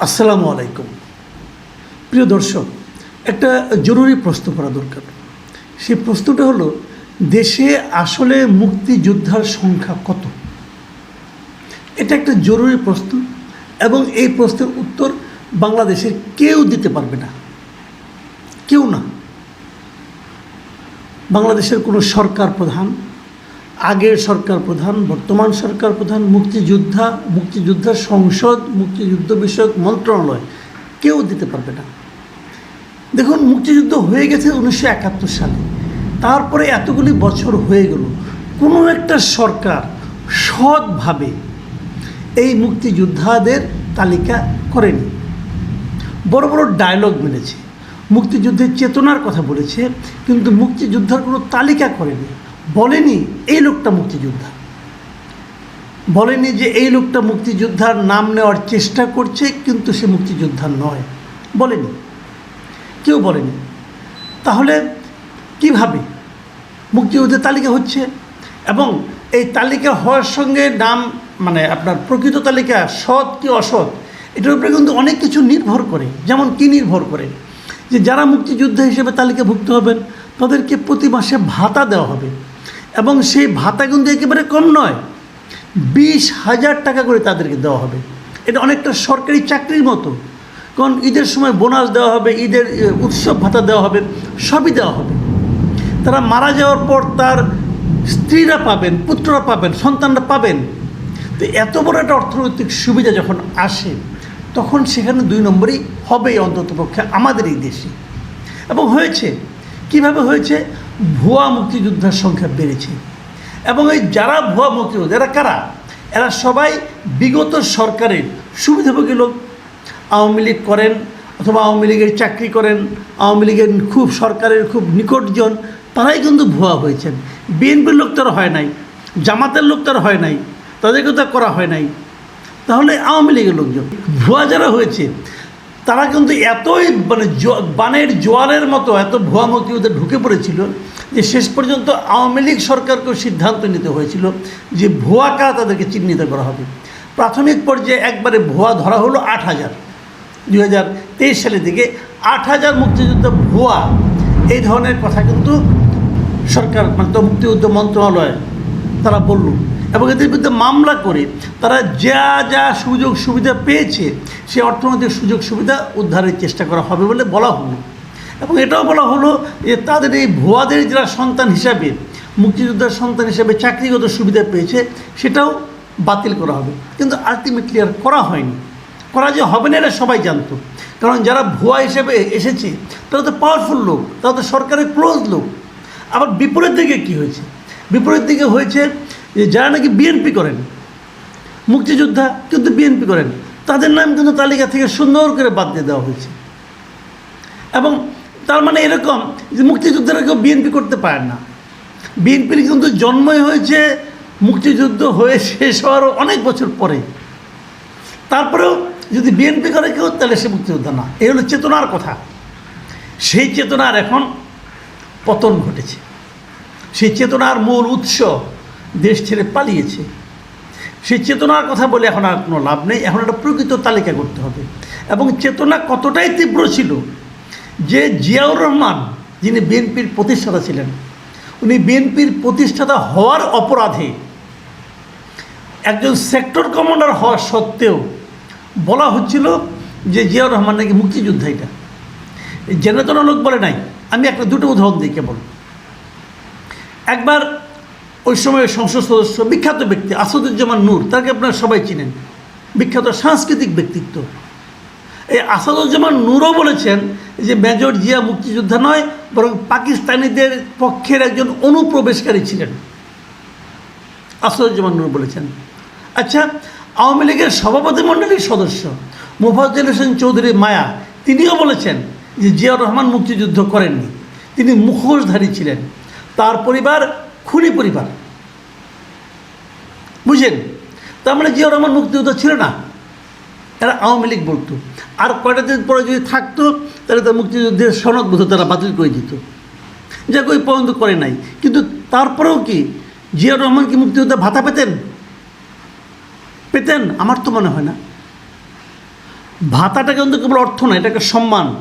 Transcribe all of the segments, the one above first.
আসসালামু আলাইকুম। প্রিয় দর্শক, একটা জরুরি প্রশ্ন করা দরকার। সেই প্রশ্নটা হলো, দেশে আসলে মুক্তিযোদ্ধার সংখ্যা কত? এটা একটা জরুরি প্রশ্ন এবং এই প্রশ্নের উত্তর বাংলাদেশের কেউ দিতে পারবে না। কেউ না। বাংলাদেশের কোনো সরকার প্রধান আগের সরকার প্রধান, বর্তমান সরকার প্রধান, মুক্তিযোদ্ধা মুক্তিযোদ্ধা সংসদ, মুক্তিযুদ্ধ বিষয়ক মন্ত্রণালয়, কেউ দিতে পারবে না। দেখুন, মুক্তিযুদ্ধ হয়ে গেছে উনিশশো একাত্তর সালে। তারপরে এতগুলি বছর হয়ে গেল। কোনো একটা সরকার সৎভাবে এই মুক্তিযোদ্ধাদের তালিকা করেনি। বড় বড় ডায়লগ মেরেছে মুক্তিযুদ্ধের চেতনার কথা বলেছে, কিন্তু মুক্তিযোদ্ধার কোনো তালিকা করেনি। বলেনি এই লোকটা মুক্তিযোদ্ধা। বলেনি যে এই লোকটা মুক্তিযোদ্ধার নাম নেওয়ার চেষ্টা করছে, কিন্তু সে মুক্তিযোদ্ধা নয়। বলেনি। কেউ বলেনি। তাহলে কীভাবে মুক্তিযুদ্ধের তালিকা হচ্ছে? এবং এই তালিকা হওয়ার সঙ্গে নাম মানে আপনার প্রকৃত তালিকা সৎ কি অসৎ, এটার উপরে কিন্তু অনেক কিছু নির্ভর করে। যেমন কি নির্ভর করে? যে যারা মুক্তিযোদ্ধা হিসেবে তালিকাভুক্ত হবেন, তাদেরকে প্রতি মাসে ভাতা দেওয়া হবে। এবং সেই ভাতা কিন্তু একেবারে কম নয়। বিশ হাজার টাকা করে তাদেরকে দেওয়া হবে। এটা অনেকটা সরকারি চাকরির মতো। কারণ ঈদের সময় বোনাস দেওয়া হবে, ঈদের উৎসব ভাতা দেওয়া হবে, সবই দেওয়া হবে। তারা মারা যাওয়ার পর তার স্ত্রীরা পাবেন, পুত্ররা পাবেন, সন্তানরা পাবেন। তো এত বড় একটা অর্থনৈতিক সুবিধা যখন আসে, তখন সেখানে দুই নম্বরই হবেই অন্ততপক্ষে আমাদের এই দেশে। এবং হয়েছে। কীভাবে হয়েছে? ভুয়া মুক্তিযোদ্ধার সংখ্যা বেড়েছে। এবং এই যারা ভুয়া মুক্তিযোদ্ধা, এরা কারা? এরা সবাই বিগত সরকারের সুবিধাভোগী লোক। আওয়ামী লীগ করেন অথবা আওয়ামী লীগের চাকরি করেন, আওয়ামী লীগের খুব সরকারের খুব নিকটজন, তারাই কিন্তু ভুয়া হয়েছেন। বিএনপির লোক তারা হয় নাই, জামাতের লোক তারা হয় নাই তাদেরকে তো করা হয় নাই। তাহলে আওয়ামী লীগের লোকজন, ভুয়া যারা হয়েছে তারা কিন্তু এতই মানে বানের জোয়ারের মতো এত ভুয়া মুক্তিযুদ্ধে ঢুকে পড়েছিল যে শেষ পর্যন্ত আওয়ামী লীগ সরকারকেও সিদ্ধান্ত নিতে হয়েছিল যে ভুয়া কারা তাদেরকে চিহ্নিত করা হবে। প্রাথমিক পর্যায়ে একবারে ভুয়া ধরা হলো আট হাজার। দুই হাজার তেইশ সালের দিকে আট হাজার মুক্তিযুদ্ধ ভুয়া। এই ধরনের কথা কিন্তু সরকার মানে মুক্তিযুদ্ধ মন্ত্রণালয় তারা বলল। এবং এদের বিরুদ্ধে মামলা করে তারা যা যা সুযোগ সুবিধা পেয়েছে, সে অর্থনৈতিক সুযোগ সুবিধা উদ্ধারের চেষ্টা করা হবে বলে বলা হলো। এবং এটাও বলা হলো যে তাদের এই ভুয়াদের যারা সন্তান হিসাবে, মুক্তিযোদ্ধার সন্তান হিসাবে চাকরিগত সুবিধা পেয়েছে, সেটাও বাতিল করা হবে। কিন্তু আলটিমেটলি আর করা হয়নি। করা যে হবে না এটা সবাই জানতো। কারণ যারা ভুয়া হিসেবে এসেছে, তারা তো পাওয়ারফুল লোক, তারা তো সরকারের ক্লোজ লোক। আবার বিপরীত দিকে কী হয়েছে? বিপরীত দিকে হয়েছে যারা নাকি বিএনপি করেন, মুক্তিযোদ্ধা কিন্তু বিএনপি করেন, তাদের নাম কিন্তু তালিকা থেকে সুন্দর করে বাদ দিয়ে দেওয়া হয়েছে। এবং তার মানে এরকম যে মুক্তিযোদ্ধারা কেউ বিএনপি করতে পারেন না। বিএনপির কিন্তু জন্মই হয়েছে, মুক্তিযুদ্ধ হয়ে শেষ হওয়ার অনেক বছর পরে। তারপরেও যদি বিএনপি করে কেউ, তাহলে সে মুক্তিযোদ্ধা না। এই হলো চেতনার কথা। সেই চেতনার এখন পতন ঘটেছে। সেই চেতনার মূল উৎস দেশ ছেড়ে পালিয়েছে। সেই চেতনার কথা বলে এখন আর কোনো লাভ নেই। এখন একটা প্রকৃত তালিকা করতে হবে। এবং চেতনা কতটাই তীব্র ছিল যে জিয়াউর রহমান, যিনি বিএনপির প্রতিষ্ঠাতা ছিলেন, উনি বিএনপির প্রতিষ্ঠাতা হওয়ার অপরাধে একজন সেক্টর কমান্ডার হওয়া সত্ত্বেও বলা হচ্ছিল যে জিয়াউর রহমান নাকি মুক্তিযোদ্ধা এটা। জেনে তো লোক বলে নাই। আমি একটা দুটো উদাহরণ দিই কেবল। একবার ওই সময় সংসদ সদস্য, বিখ্যাত ব্যক্তি, আসাদুজ্জামান নূর, তাকে আপনারা সবাই চিনেন। বিখ্যাত সাংস্কৃতিক ব্যক্তিত্ব। এই আসাদুজ্জামান নূরও বলেছেন যে মেজর জিয়া মুক্তিযোদ্ধা নয়, বরং পাকিস্তানিদের পক্ষের একজন অনুপ্রবেশকারী ছিলেন। আসাদুজ্জামান নূর বলেছেন। আচ্ছা আওয়ামী লীগের সভাপতি মণ্ডলীর সদস্য মোফাজ্জল হোসেন চৌধুরী মায়া, তিনিও বলেছেন যে জিয়াউর রহমান মুক্তিযুদ্ধ করেননি। তিনি মুখোশধারী ছিলেন। তার পরিবার খুনি পরিবার। বুঝলেন? তার মানে জিয়াউর রহমান মুক্তিযুদ্ধ ছিল না। এরা আওয়ামী লীগ বলতো। আর কয়টা দিন পরে যদি থাকতো, তাহলে তার মুক্তিযুদ্ধের সনদবোধ তারা বাতিল করে দিত। যা কই পর্যন্ত করে নাই। কিন্তু তারপরেও কি জিয়াউর রহমান কি মুক্তিযোদ্ধা ভাতা পেতেন? পেতেন, আমার তো মনে হয় না। ভাতাটা কিন্তু কেবল অর্থ না এটা একটা সম্মান।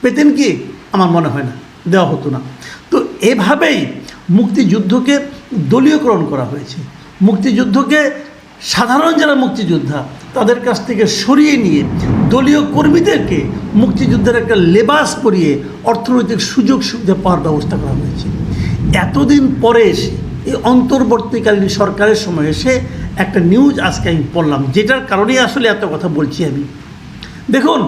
পেতেন কি? আমার মনে হয় না। দেওয়া হতো না। তো এভাবেই মুক্তিযুদ্ধকে দলীয়করণ করা হয়েছে। মুক্তিযুদ্ধকে সাধারণ যারা মুক্তিযোদ্ধা, তাদের কাছ থেকে সরিয়ে নিয়ে দলীয় কর্মীদেরকে মুক্তিযুদ্ধের একটা লেবাস পরিয়ে অর্থনৈতিক সুযোগ সুবিধা পাওয়ার ব্যবস্থা করা হয়েছে। এতদিন পরে এসে, এই অন্তর্বর্তীকালীন সরকারের সময় এসে একটা নিউজ আজকে আমি পড়লাম, যেটার কারণেই আসলে এত কথা বলছি আমি। দেখুন,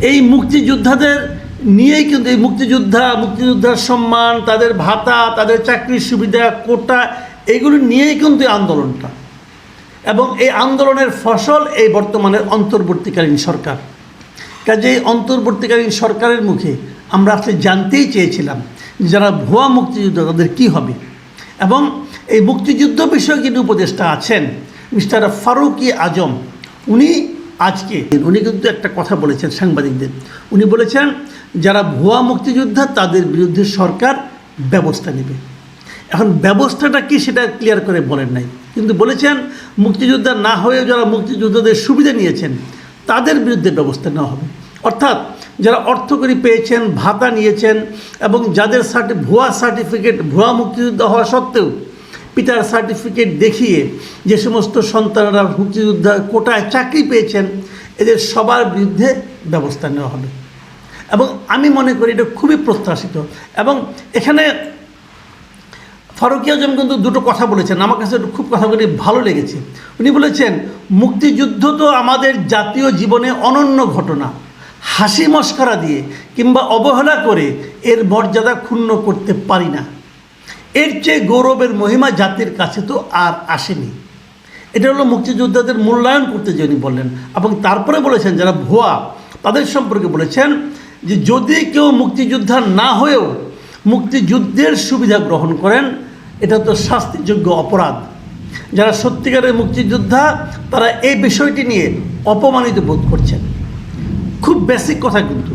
এই মুক্তিযোদ্ধাদের নিয়েই কিন্তু এই মুক্তিযোদ্ধা, মুক্তিযোদ্ধার সম্মান, তাদের ভাতা, তাদের চাকরির সুবিধা, কোটা, এগুলো নিয়েই কিন্তু আন্দোলনটা। এবং এই আন্দোলনের ফসল এই বর্তমানের অন্তর্বর্তীকালীন সরকার। কাজে এই অন্তর্বর্তীকালীন সরকারের মুখে আমরা আসলে জানতেই চেয়েছিলাম যারা ভুয়া মুক্তিযুদ্ধ তাদের কী হবে। এবং এই মুক্তিযুদ্ধ বিষয়ে যিনি উপদেষ্টা আছেন, মিস্টার ফারুকি আজম, উনি আজকে, উনি কিন্তু একটা কথা বলেছেন সাংবাদিকদের। উনি বলেছেন যারা ভুয়া মুক্তিযোদ্ধা, তাদের বিরুদ্ধে সরকার ব্যবস্থা নেবে। এখন ব্যবস্থাটা কি সেটা ক্লিয়ার করে বলেন নাই। কিন্তু বলেছেন, মুক্তিযোদ্ধা না হয়েও যারা মুক্তিযোদ্ধাদের সুবিধা নিয়েছেন, তাদের বিরুদ্ধে ব্যবস্থা নেওয়া হবে। অর্থাৎ যারা অর্থকরী পেয়েছেন, ভাতা নিয়েছেন, এবং যাদের সার্টি, ভুয়া সার্টিফিকেট, ভুয়া মুক্তিযোদ্ধা হওয়া সত্ত্বেও পিতার সার্টিফিকেট দেখিয়ে যে সমস্ত সন্তানরা মুক্তিযোদ্ধা কোটায় চাকরি পেয়েছেন, এদের সবার বিরুদ্ধে ব্যবস্থা নেওয়া হবে। এবং আমি মনে করি এটা খুবই প্রত্যাশিত। এবং এখানে ফারুকি আজম কিন্তু দুটো কথা বলেছেন, আমার কাছে খুব কথাগুলি ভালো লেগেছে। উনি বলেছেন, মুক্তিযুদ্ধ তো আমাদের জাতীয় জীবনে অনন্য ঘটনা। হাসি মস্করা দিয়ে কিংবা অবহেলা করে এর মর্যাদা ক্ষুণ্ণ করতে পারি না। এর চেয়ে গৌরবের মহিমা জাতির কাছে তো আর আসেনি। এটা হলো মুক্তিযোদ্ধাদের মূল্যায়ন করতে যে উনি বললেন। এবং তারপরে বলেছেন, যারা ভুয়া, তাদের সম্পর্কে বলেছেন যে যদি কেউ মুক্তিযোদ্ধা না হয়েও মুক্তিযুদ্ধের সুবিধা গ্রহণ করেন, এটা তো শাস্তিযোগ্য অপরাধ। যারা সত্যিকারের মুক্তিযোদ্ধা, তারা এই বিষয়টি নিয়ে অপমানিত বোধ করছেন। খুব বেসিক কথা কিন্তু।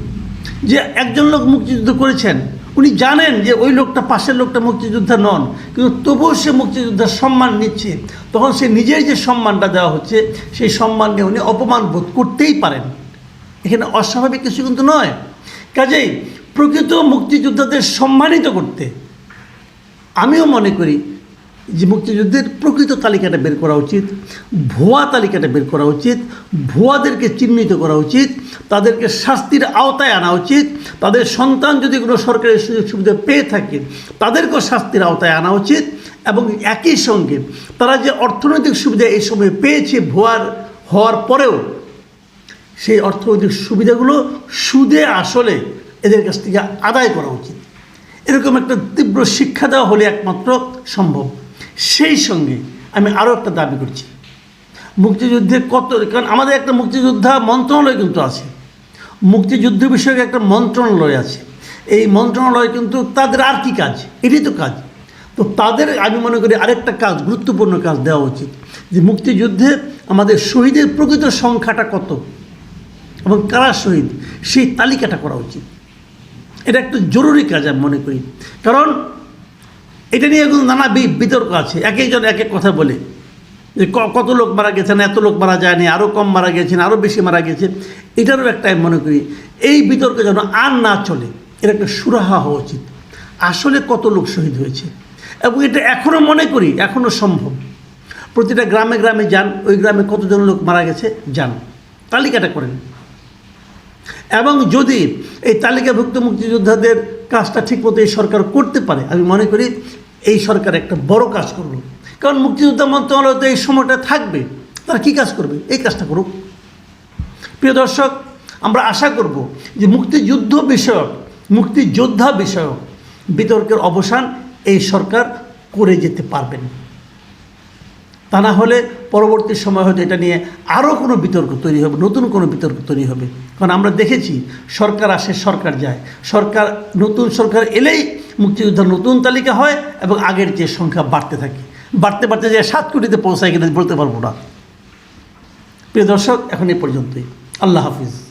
যে একজন লোক মুক্তিযুদ্ধ করেছেন, উনি জানেন যে ওই লোকটা পাশের লোকটা মুক্তিযোদ্ধা নন, কিন্তু তবুও সে মুক্তিযোদ্ধার সম্মান নিচ্ছে। তখন সে নিজের যে সম্মানটা দেওয়া হচ্ছে, সেই সম্মান নিয়ে উনি অপমান বোধ করতেই পারেন। এখানে অস্বাভাবিক কিছু কিন্তু নয়। কাজেই প্রকৃত মুক্তিযোদ্ধাদের সম্মানিত করতে আমিও মনে করি যে মুক্তিযুদ্ধের প্রকৃত তালিকাটা বের করা উচিত, ভুয়া তালিকাটা বের করা উচিত, ভুয়াদেরকে চিহ্নিত করা উচিত, তাদেরকে শাস্তির আওতায় আনা উচিত, তাদের সন্তান যদি কোনো সরকারি সুযোগ সুবিধা পেয়ে থাকে, তাদেরকেও শাস্তির আওতায় আনা উচিত এবং একই সঙ্গে তারা যে অর্থনৈতিক সুবিধা এই সময় পেয়েছে ভুয়ার হওয়ার পরেও সেই অর্থনৈতিক সুবিধাগুলো সুদে আসলে এদের কাছ থেকে আদায় করা উচিত। এরকম একটা তীব্র শিক্ষা দেওয়া হলে একমাত্র সম্ভব। সেই সঙ্গে আমি আরও একটা দাবি করছি। মুক্তিযুদ্ধে কত, কারণ আমাদের একটা মুক্তিযোদ্ধা মন্ত্রণালয় কিন্তু আছে। মুক্তিযুদ্ধ বিষয়ক একটা মন্ত্রণালয় আছে। এই মন্ত্রণালয় কিন্তু তাদের আর কি কাজ? এটাই তো কাজ। তো তাদের আমি মনে করি আরেকটা কাজ, গুরুত্বপূর্ণ কাজ দেওয়া উচিত। যে মুক্তিযুদ্ধে আমাদের শহীদের প্রকৃত সংখ্যাটা কত? এবং কারা শহীদ? সেই তালিকাটা করা উচিত। এটা একটু জরুরি কাজ আমি মনে করি। কারণ এটা নিয়ে কিন্তু নানা বিতর্ক আছে। এক একজন এক এক কথা বলে। যে কত লোক মারা গেছেন, এত লোক মারা যায়নি আরও কম মারা গেছেন আরও বেশি মারা গেছে এটারও একটা আমি মনে করি, এই বিতর্ক যেন আর না চলে, এর একটা সুরাহা হওয়া উচিত। আসলে কত লোক শহীদ হয়েছে? এবং এটা এখনও মনে করি এখনও সম্ভব। প্রতিটা গ্রামে গ্রামে যান, ওই গ্রামে কতজন লোক মারা গেছে, যান। তালিকাটা করেন। এবং যদি এই তালিকাভুক্ত মুক্তিযোদ্ধাদের কাজটা ঠিকমতো এই সরকার করতে পারে, আমি মনে করি এই সরকার একটা বড় কাজ করল কারণ মুক্তিযোদ্ধা মন্ত্রণালয় তো এই সময়টা থাকবে, তারা কী কাজ করবে? এই কাজটা করুক। প্রিয় দর্শক, আমরা আশা করব যে মুক্তিযুদ্ধ বিষয়ক, মুক্তিযোদ্ধা বিষয়ক বিতর্কের অবসান এই সরকার করে যেতে পারবেন তা না হলে পরবর্তী সময় হয়তো এটা নিয়ে আরও কোনো বিতর্ক তৈরি হবে, নতুন কোনো বিতর্ক তৈরি হবে। কারণ আমরা দেখেছি সরকার আসে, সরকার যায়। সরকার, নতুন সরকার এলেই মুক্তিযোদ্ধার নতুন তালিকা হয় এবং আগের যে সংখ্যা বাড়তে থাকে। বাড়তে বাড়তে যে সাত কোটিতে পৌঁছায় কিনা বলতে পারব না। প্রিয় দর্শক, এখন এ পর্যন্তই। আল্লাহ হাফিজ।